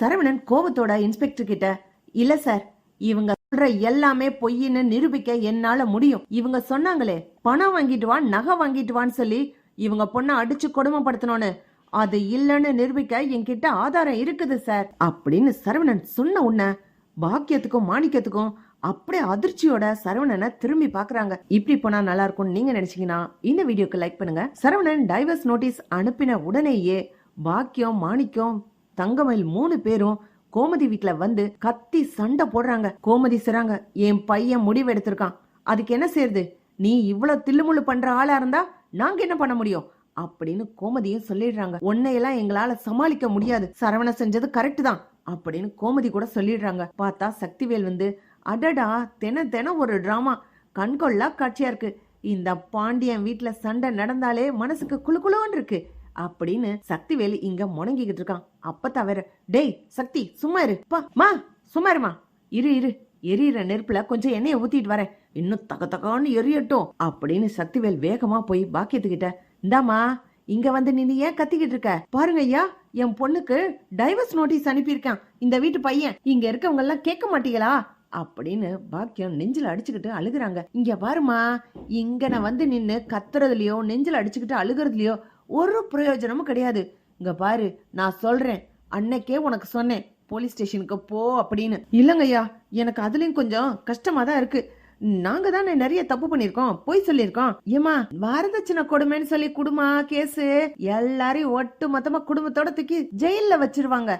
சரவணன் கோபத்தோட இன்ஸ்பெக்டர் கிட்ட இல்ல சார் இவங்க சொல்ற எல்லாமே பொய்ன்னு நிரூபிக்க என்னால முடியும். இவங்க சொன்னாங்களே பணம் வாங்கிட்டு வான் நகை வாங்கிட்டு வான்னு சொல்லி இவங்க பொண்ணை அடிச்சு கொடுமைப்படுத்தணும்னு. அது இல்லைன்னு நிரூபிக்க என்கிட்ட ஆதாரம் இருக்குது சார் அப்படின்னு சரவணன் சொன்ன உன்ன பாக்கியத்துக்கும் மாணிக்கத்துக்கும் அப்படியே அதிர்ச்சியோட சரவணனை திரும்பி பாக்குறாங்க. இப்படி போனா நல்லா இருக்கும்னு நீங்க நினைச்சீங்கன்னா இந்த வீடியோக்கு லைக் பண்ணுங்க. சரவணன் டைவர்ஸ் நோட்டீஸ் அனுப்பின உடனேயே பாக்கியம் மாணிக்கம் தங்கமயில் மூணு பேரும் கோமதி வீட்டுல வந்து கத்தி சண்டை போடுறாங்க. கோமதி சிறாங்க என் பையன் முடிவு எடுத்திருக்கான் அதுக்கு என்ன செய்யுது நீ இவ்வளவு தில்லுமுள்ளு பண்ற ஆளா இருந்தா நாங்க என்ன பண்ண முடியும்? அப்படின்னு கோமதியும் சொல்லிடுறாங்க. உன்னையெல்லாம் எங்களால சமாளிக்க முடியாது. சரவண செஞ்சது கரெக்ட் தான். அப்படின்னு கோமதி கூட சொல்லிடுறாங்க. பார்த்தா சக்திவேல் வந்து அடடா தின தினம் ஒரு டிராமா. கண்கொள்ளா காட்சியா இருக்கு. இந்த பாண்டியன் வீட்டுல சண்டை நடந்தாலே மனசுக்கு குளு குளுன்னு இருக்கு. அப்படின்னு சக்திவேல் இங்க முணங்கிக்கிட்டு இருக்கான். அப்ப தவிர டேய் சக்தி சும்மா இரு. மா சும்மா இருமா. இரு இரு. எரியிற நெருப்புல கொஞ்சம் எண்ணெயை ஊத்திட்டு வரேன். இன்னும் தக தகான்னு எரியட்டும் அப்படின்னு சக்திவேல் வேகமா போய் பாக்கியத்துக்கிட்ட இந்தாமா இங்க வந்து நின்னு ஏன் கத்திக்கிட்டு இருக்க? பாருங்க ஐயா என் பொண்ணுக்கு டைவர்ஸ் நோட்டீஸ் அனுப்பியிருக்கான். இந்த வீட்டு பையன். இங்க இருக்கவங்க எல்லாம் கேட்க மாட்டீங்களா? அப்படின்னு பாக்கியம் நெஞ்சில் அடிச்சுக்கிட்டு அழுகுறாங்க. இங்க பாருமா இங்க நான் வந்து நின்னு கத்துறதுலயோ நெஞ்சில் அடிச்சுக்கிட்டு அழுகிறதுலயோ ஒரு பிரயோஜனமும் கிடையாது. இங்க பாரு நான் சொல்றேன். அன்னைக்கே உனக்கு சொன்னேன் போலீஸ் ஸ்டேஷனுக்கு போ அப்படின்னு. இல்லைங்கய்யா எனக்கு அதுலயும் கொஞ்சம் கஷ்டமா தான் இருக்கு. நாங்க தானே நிறைய தப்பு பண்ணிருக்கோம் போய் சொல்லிருக்கோம் ஏமா வரதட்சணை கொடுமைன்னு சொல்லி குடுமா கேஸ்? எல்லாரையும் ஒட்டு மொத்தமா குடும்பத்தோட தூக்கி ஜெயில வச்சிருவாங்க.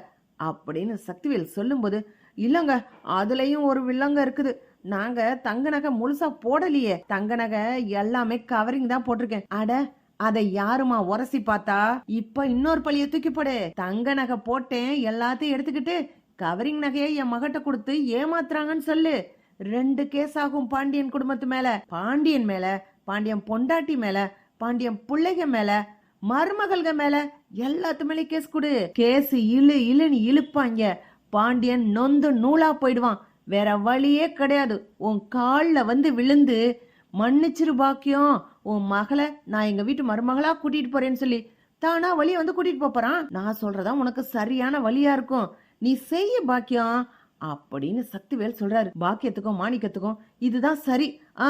அப்படின்னு சக்திவேல் சொல்லும்போது இல்லங்க அதுலயும் ஒரு வில்லங்க இருக்குது. நாங்க தங்க நகை முழுசா போடலையே. தங்க நகை எல்லாமே கவரிங் தான் போட்டிருக்கேன். அட அதை யாருமா உரசி பார்த்தா? இப்ப இன்னொரு பழிய தூக்கி போடு. தங்க நகை போட்டேன் எல்லாத்தையும் எடுத்துக்கிட்டு கவரிங் நகையை என் மகட்ட கொடுத்து ஏமாத்துறாங்கன்னு சொல்லு. ரெண்டு கேஸ் ஆகும் பாண்டியன் குடும்பத்து மேல பாண்டியன் மேல பாண்டியன் பொண்டாட்டி மேல பாண்டியன் பிள்ளைங்க மேல மருமகள்க மேல எல்லாத்து மேலே கேஸ் கொடு. கேஸ் இழு இழுன்னு இழுப்பாங்க. பாண்டியன் நொந்து நூலா போயிடுவான். வேற வழியே கிடையாது. உன் கால்ல வந்து விழுந்து மன்னிச்சிரு பாக்கியம். உன் மகளை நான் எங்க வீட்டு மருமகளா கூட்டிட்டு போறேன்னு சொல்லி தானா வழியை வந்து கூட்டிட்டு போறான். நான் சொல்றதா உனக்கு சரியான வழியா இருக்கும். நீ செய்ய பாக்கியம் அப்படின்னு சக்திவேல் சொல்றாரு. பாக்கியத்துக்கும் மாணிக்கத்துக்கும் இதுதான் சரி. ஆ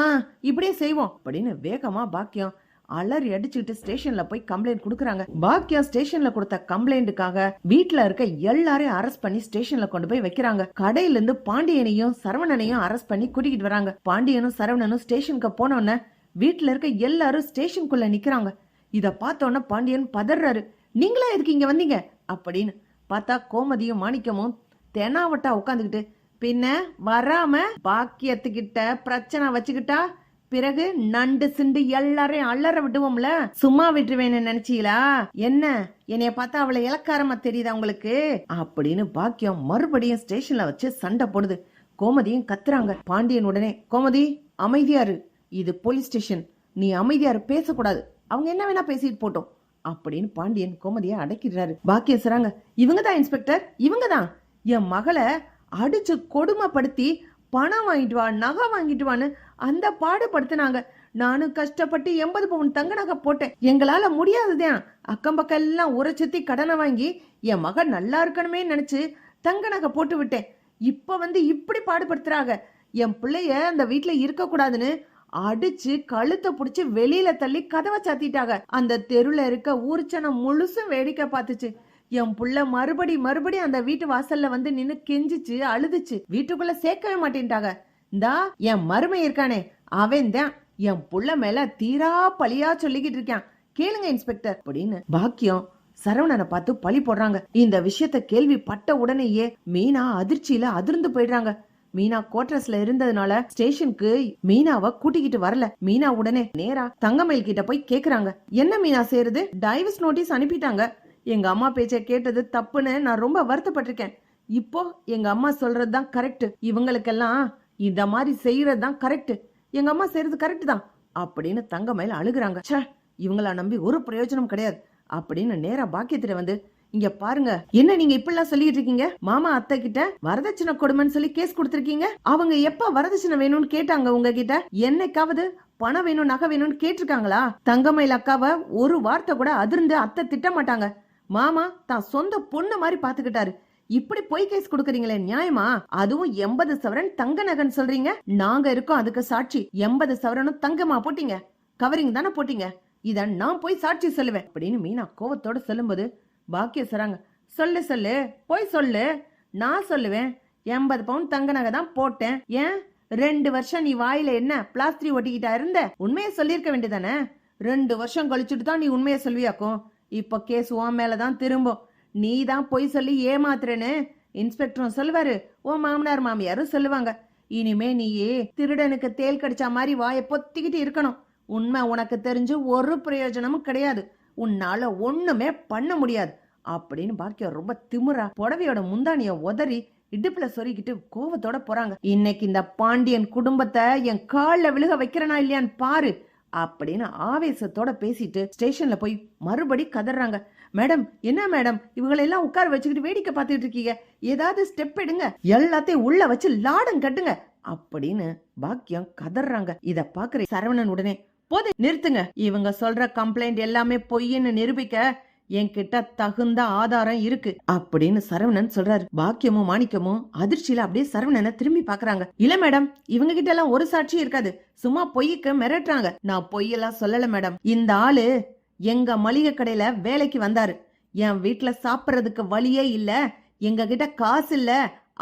இப்படியே செய்வோம் அப்படின்னு வேகமா பாக்கியம் அலறி அடிச்சுக்கிட்டு ஸ்டேஷன்ல போய் கம்ப்ளைண்ட் கொடுக்குறாங்க. பாக்கியம் ஸ்டேஷன்ல கொடுத்த கம்ப்ளைண்ட்டுக்காக வீட்டுல இருக்க எல்லாரையும் அரெஸ்ட் பண்ணி ஸ்டேஷன்ல கொண்டு போய் வைக்கிறாங்க. கடையில இருந்து பாண்டியனையும் சரவணனையும் அரெஸ்ட் பண்ணி கூட்டிகிட்டு வராங்க. பாண்டியனும் சரவணனும் ஸ்டேஷனுக்கு போனோன்னு வீட்டில் இருக்க எல்லாரும் ஸ்டேஷனுக்குள்ள நிற்கிறாங்க இதை பார்த்தோன்னே பாண்டியன் பதறாரு நீங்களா எதுக்கு இங்கே வந்தீங்க? அப்படின்னு பார்த்தா கோமதியும் மாணிக்கமும் தெனாவட்டா உட்காந்துக்கிட்டு பின்ன வராம பாக்கியத்துக்கிட்ட பிரச்சனை வச்சுக்கிட்டா பிறகு நண்டு சிண்டு எல்லாரையும் அலற விடுவோம்ல? சும்மா விட்டுருவேன்னு நினைச்சீங்களா? என்ன? என்னைய பார்த்தா அவளை இலக்காரமா தெரியுதா உங்களுக்கு? அப்படின்னு பாக்கியம் மறுபடியும் ஸ்டேஷன்ல வச்சு சண்டை போடுது. கோமதியும் கத்துறாங்க. பாண்டியன் உடனே கோமதி அமைதியாரு இது போலீஸ் ஸ்டேஷன் நீ அமைதியார் பேசக்கூடாது. அவங்க என்ன வேணா பேசிட்டு போட்டோம். அப்படின்னு பாண்டியன் கோமதியை அடக்கிடுறாரு. பாக்கியம் இவங்க தான் இன்ஸ்பெக்டர் இவங்க தான்? என் மகளை அடிச்சு கொடுமைப்படுத்தி பணம் வாங்கிட்டு வா நகை வாங்கிட்டு வான்னு அந்த பாடுபடுத்தினாங்க. நானும் கஷ்டப்பட்டு எண்பது பவுன் தங்க நகை போட்டேன். எங்களால முடியாதுதான் அக்கம் பக்கம் எல்லாம் உரை கடனை வாங்கி என் மகன் நல்லா இருக்கணுமே நினைச்சு தங்க நகை போட்டு விட்டேன். இப்ப வந்து இப்படி பாடுபடுத்துறாங்க. என் பிள்ளைய அந்த வீட்டுல இருக்க கூடாதுன்னு அடிச்சு கழுத்தை புடிச்சு வெளியில தள்ளி கதவை சாத்திட்டாங்க. அந்த தெருல இருக்க ஊர்ச்சனம் முழுசும் வேடிக்கை பார்த்துச்சு. என் புள்ள மறுபடி மறுபடி அந்த வீட்டு வாசல்ல வந்து நின்னு கெஞ்சிச்சு அழுதுச்சு. வீட்டுக்குள்ள சேர்க்கவே மாட்டேன்ட்டாங்க. இந்தா என் மருமை இருக்கானே. அவன் தான் என் புள்ள மேல தீரா பழியா சொல்லிக்கிட்டு இருக்கான். கேளுங்க இன்ஸ்பெக்டர். அப்படின்னு பாக்கியம் சரவணனை பார்த்து பழி போடுறாங்க. இந்த விஷயத்த கேள்விப்பட்ட உடனேயே மீனா அதிர்ச்சியில அதிர்ந்து போயிடுறாங்க. மீனா கோட்ரஸ்ல இருந்ததுனால ஸ்டேஷனுக்கு மீனாவை கூட்டிக்கிட்டு வரல. மீனா உடனே நேரா தங்கமயில் கிட்ட போய் கேக்குறாங்க. என்ன மீனா செய்யறது டைவர்ஸ் நோட்டீஸ் அனுப்பிட்டாங்க. எங்க அம்மா பேச்ச கேட்டது தப்புன்னு நான் ரொம்ப வருத்தப்பட்டிருக்கேன். இப்போ எங்க அம்மா சொல்றது தான் கரெக்ட் இவங்களுக்கெல்லாம் இந்த மாதிரி செய்யறது தான் கரெக்ட் எங்க அம்மா செய்யறது கரெக்ட் தான். அப்படின்னு தங்கமயில் அழுகுறாங்க. ச்சே இவங்கள நம்பி ஒரு பிரயோஜனம் கிடையாது. அப்படின்னு நேரா பாக்கியத்துல வந்து இங்க பாருங்க. என்ன நீங்க இப்படிலாம் சொல்லிட்டு இருக்கீங்க? மாமா அத்தை கிட்ட வரதட்சணை கொடுமைன்னு சொல்லி கேஸ் கொடுத்திருக்கீங்க? அவங்க எப்ப வரதட்சணை வேணும்னு கேட்டாங்க உங்ககிட்ட? என்னைக்காவது பணம் வேணும் நகை வேணும்னு கேட்டிருக்காங்களா? தங்கமயில் அக்காவை ஒரு வார்த்தை கூட அதிர்ந்து அத்தை திட்ட மாட்டாங்க மாமா தான் சொந்த பொண்ணு மாதிரி பாத்துக்கிட்டாரு. இப்படி பொய் கேஸ் கொடுக்கறீங்களே நியாயமா? அதுவும் எண்பது சவரன் தங்க நகன் சொல்றீங்க? நாங்க இருக்கோம் அதுக்கு சாட்சி. எண்பது சவரனும் தங்கமா போட்டீங்க. கவரிங் தானே போட்டீங்க. இத நான் போய் சாட்சி சொல்லுவேன். அப்படின்னு மீனா கோவத்தோட சொல்லும்போது பாக்கிய சொல்றாங்க சொல்லு சொல்லு. போய் சொல்லு. நான் சொல்லுவேன். எண்பது பவுன் தங்க நகை தான் போட்டேன். ஏன்? ரெண்டு வருஷம் நீ வாயில என்ன பிளாஸ்திரி ஒட்டிக்கிட்டா இருந்த? உண்மையை சொல்லியிருக்க வேண்டியதானே? ரெண்டு வருஷம் கழிச்சுட்டு தான் நீ உண்மையை சொல்வியாக்கும் இப்போ கேஸ் உன் மேலதான் திரும்பும். நீ தான் பொய் சொல்லி ஏமாத்துறேன்னு இன்ஸ்பெக்டரும் சொல்லுவாரு. உன் மாமனார் மாமியாரும் சொல்லுவாங்க. இனிமே நீயே திருடனுக்கு தேல் கடிச்ச மாதிரி வாயை பொத்திக்கிட்டு இருக்கணும். உண்மை உனக்கு தெரிஞ்சு ஒரு பிரயோஜனமும் கிடையாது. உன்னால ஒண்ணுமே பண்ண முடியாது. அப்படின்னு பாக்கியம் ரொம்ப திமிரா புடவையோட முந்தானிய உதறி இடுப்புல சொருகிட்டு கோவத்தோட போறாங்க. இன்னைக்கு இந்த பாண்டியன் குடும்பத்தை என் கால்ல விழுக வைக்கிறனா இல்லையான்னு பாரு அப்படின்னு ஆவேசத்தோட பேசிட்டு ஸ்டேஷன்ல போய் மறுபடி கதறாங்க. மேடம் என்ன மேடம்? இவங்களெல்லாம் உட்கார வச்சுக்கிட்டு வேடிக்கை பார்த்துட்டு இருக்கீங்க. ஏதாவது ஸ்டெப் எடுங்க. எல்லாத்தையும் உள்ள வச்சு லாடம் கட்டுங்க அப்படின்னு பாக்கியம் கதறாங்க. இத பாக்குற சரவணன் உடனே போது நிறுத்துங்க. இவங்க சொல்ற கம்ப்ளைண்ட் எல்லாமே பொய்ன்னு நிரூபிக்க என்கிட்ட தகுந்த ஆதாரம் இருக்கு. அப்படின்னு சரவணன் சொல்றாரு. பாக்கியமும் மாணிக்கமும் அதிர்ச்சியில அப்படியே சரவணனை திரும்பி பாக்குறாங்க. இல்ல மேடம் இவங்க கிட்ட எல்லாம் ஒரு சாட்சி இருக்காது. சும்மா பொய்க்கு மிரட்டுறாங்க. நான் பொய்யெல்லாம் சொல்லல மேடம் இந்த ஆளு எங்க மளிகை கடையில வேலைக்கு வந்தாரு. என் வீட்ல சாப்பிடுறதுக்கு வழியே இல்ல. எங்க கிட்ட காசு இல்ல.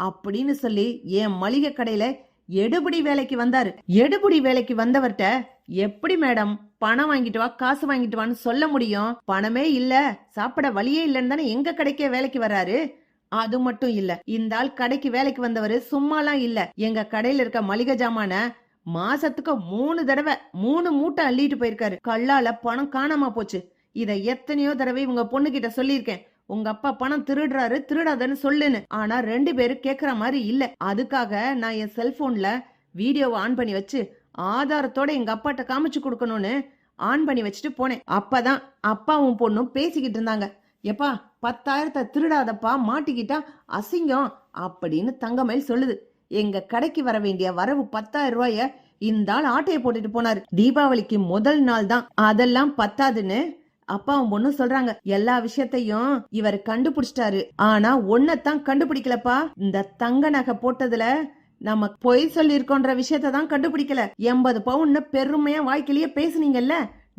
அப்படின்னு சொல்லி என் மளிகை கடையில எடுபடி வேலைக்கு வந்தாரு. எடுபடி வேலைக்கு வந்தவர்கிட்ட எப்படி மேடம்? பணம் வாங்கிட்டு வா காசு வாங்கிட்டு வான்னு சொல்ல முடியும்? பணமே இல்ல. சாப்பிட வழியே இல்லைன்னு தானே எங்க கடைக்கே வேலைக்கு வர்றாரு? அது மட்டும் இல்ல. இந்த ஆள் கடைக்கு வேலைக்கு வந்தவர் சும்மாலாம் இல்ல. எங்க கடையில இருக்க மளிகை ஜாமான மாசத்துக்கு மூணு தடவை மூணு மூட்டை அள்ளிட்டு போயிருக்காரு. கல்லால பணம் காணாம போச்சு. இத எத்தனையோ தடவை இவங்க பொண்ணு கிட்ட சொல்லியிருக்கேன். உங்க அப்பா பணம் திருடுறாரு திருடாதன்னு சொல்லுன்னு. ஆனா ரெண்டு பேரும் கேக்குற மாதிரி இல்ல. அதுக்காக நான் என் செல்போன்ல வீடியோவை ஆன் பண்ணி வச்சு ஆதாரத்தோட எங்க அப்பாட்ட காமிச்சு கொடுக்கணும்னு ஆன் பண்ணி வச்சுட்டு போனேன். அப்பதான் அப்பாவும் பொண்ணும் பேசிக்கிட்டு இருந்தாங்க. எப்பா பத்தாயிரத்தை திருடாதப்பா மாட்டிக்கிட்டா அசிங்கம் அப்படின்னு தங்கமயில் சொல்லுது. எங்க கடைக்கு வர வேண்டிய வரவு பத்தாயிரம் ரூபாய இந்த ஆள் ஆட்டையை போட்டுட்டு போனாரு. தீபாவளிக்கு முதல் நாள் தான். அதெல்லாம் பத்தாதுன்னு அப்பாவும் பொண்ணும் சொல்றாங்க. எல்லா விஷயத்தையும் இவர் கண்டுபிடிச்சிட்டாரு. ஆனா ஒன்னத்தான் கண்டுபிடிக்கலப்பா. இந்த தங்க நகை போட்டதுல நம்ம பொய் சொல்லியிருக்கோன்ற விஷயத்த தான் கண்டுபிடிக்கல. எண்பது பவுன்னு பெருமையா வாய்க்கிலேயே பேசுனீங்கல்ல?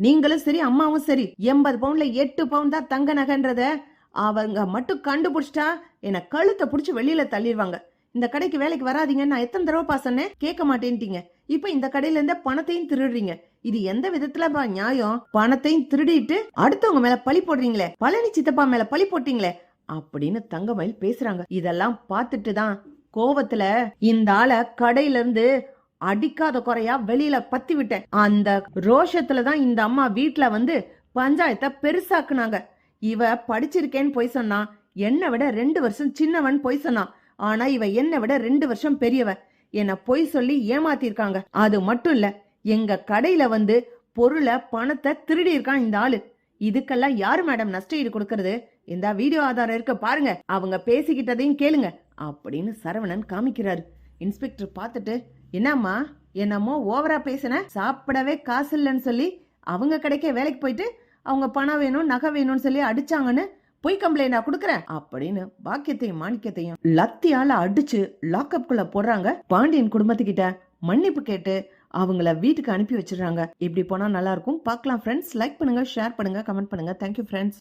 நீங்களும் சரி அம்மாவும் சரி எண்பது பவுன்ல எட்டு பவுன் தான் தங்க நகைன்றத அவங்க மட்டும் கண்டுபிடிச்சிட்டா என்ன கழுத்தை புடிச்சு வெளியில தள்ளிடுவாங்க இந்த கடைக்கு வேலைக்கு வராதீங்கன்னு நான் எத்தனை தடவை பா சொன்னேன்? கேட்க மாட்டேன்ட்டீங்க. இப்ப இந்த கடையில இருந்த பணத்தையும் திருடுறீங்க. இது எந்த விதத்துலப்பா நியாயம்? பணத்தையும் திருடிட்டு அடுத்தவங்க மேல பழி போடுறீங்களே? பழனி சித்தப்பா மேல பழி போட்டீங்களே? அப்படின்னு தங்கமயில் பேசுறாங்க. இதெல்லாம் பார்த்துட்டு தான் கோவத்துல இந்த ஆளை கடையில இருந்து அடிக்காத குறையா வெளியில பத்தி விட்டேன். அந்த ரோஷத்துல தான் இந்த அம்மா வீட்டுல வந்து பஞ்சாயத்தை பெருசாக்குனாங்க. இவ படிச்சிருக்கேன்னு பொய் சொன்னா என்னை விட ரெண்டு வருஷம் சின்னவன் பொய் சொன்னான் ஆனா இவ என்னை விட ரெண்டு வருஷம் பெரியவ. என்ன பொய் சொல்லி ஏமாத்திருக்காங்க. அது மட்டும் இல்ல எங்க கடையில வந்து பொருளை பணத்தை திருடி இருக்கான் இந்த ஆளு. இதுக்கெல்லாம் யாரு மேடம் நஷ்ட ஈடு கொடுக்கறது? இந்த வீடியோ ஆதாரம் இருக்க பாருங்க. அவங்க பேசிக்கிட்டதையும் கேளுங்க. அப்படின்னு சரவணன் காமிக்கிறாரு. இன்ஸ்பெக்டர் பார்த்துட்டு என்னம்மா என்னமோ ஓவரா பேசின? சாப்பிடவே காசு இல்லைன்னு சொல்லி அவங்க கடைக்கே வேலைக்கு போயிட்டு அவங்க பணம் வேணும் நகை வேணும்னு சொல்லி அடிச்சாங்கன்னு பொய் கம்ப்ளைண்டா கொடுக்குறேன் அப்படின்னு பாக்கியத்தையும் மாணிக்கத்தையும் லத்தியால அடிச்சு லாக்அப்குள்ள போடுறாங்க பாண்டியன் குடும்பத்துக்கிட்ட. மன்னிப்பு கேட்டு அவங்கள வீட்டுக்கு அனுப்பி வச்சிடுறாங்க. இப்படி போனா நல்லா இருக்கும். பார்க்கலாம் ஃப்ரெண்ட்ஸ் லைக் பண்ணுங்க ஷேர் பண்ணுங்க கமெண்ட் பண்ணுங்க. Thank you friends